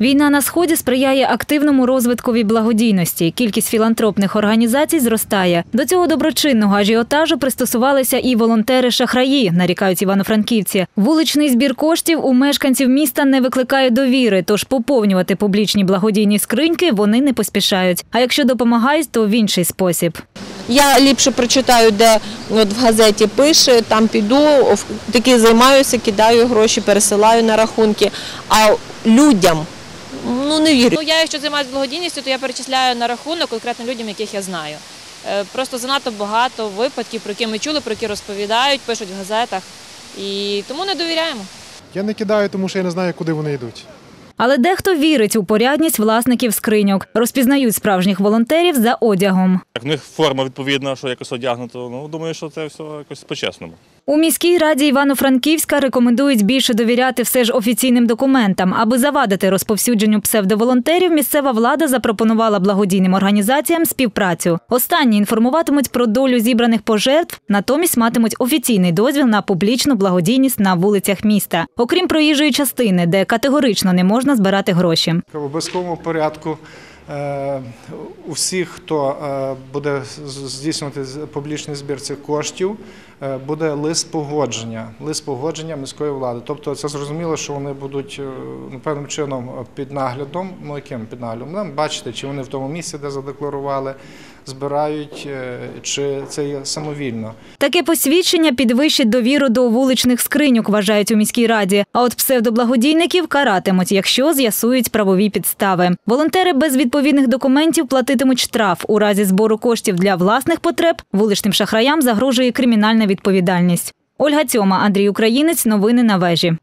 Війна на сході сприяє активному розвиткові благодійності. Кількість філантропних організацій зростає. До цього доброчинного ажіотажу пристосувалися і волонтери-шахраї, нарікають івано-франківці. Вуличний збір коштів у мешканців міста не викликає довіри, тож поповнювати публічні благодійні скриньки вони не поспішають. А якщо допомагають, то в інший спосіб. Я ліпше прочитаю, де от в газеті пише, там піду, таки займаюся, кидаю гроші, пересилаю на рахунки. А людям ну не вірю. Ну я, якщо займаюся благодійністю, то я перечисляю на рахунок конкретно людям, яких я знаю. Е, Просто занадто багато випадків, про які ми чули, про які розповідають, пишуть в газетах. І тому не довіряємо. Я не кидаю, тому що я не знаю, куди вони йдуть. Але дехто вірить у порядність власників скриньок, розпізнають справжніх волонтерів за одягом. Так, в них форма відповідна, що якось одягнуто. Ну, думаю, що це все якось по-чесному. У міській раді Івано-Франківська рекомендують більше довіряти все ж офіційним документам. Аби завадити розповсюдженню псевдоволонтерів, місцева влада запропонувала благодійним організаціям співпрацю. Останні інформуватимуть про долю зібраних пожертв, натомість матимуть офіційний дозвіл на публічну благодійність на вулицях міста, окрім проїжджої частини, де категорично не можна збирати гроші. В обов'язковому порядку е, у всіх, хто е, буде здійснювати публічний збір цих коштів, е, буде лист погодження, лист погодження міської влади. Тобто це зрозуміло, що вони будуть ну, певним чином під наглядом. Ну яким під наглядом? Нам бачите, чи вони в тому місці, де задекларували, збирають, чи це є самовільно. Таке посвідчення підвищить довіру до вуличних скриньок, вважають у міській раді. А от псевдоблагодійників каратимуть, якщо з'ясують правові підстави. Волонтери без відповідних документів платитимуть штраф. У разі збору коштів для власних потреб вуличним шахраям загрожує кримінальна відповідальність. Ольга Цьома, Андрій Українець. Новини на вежі.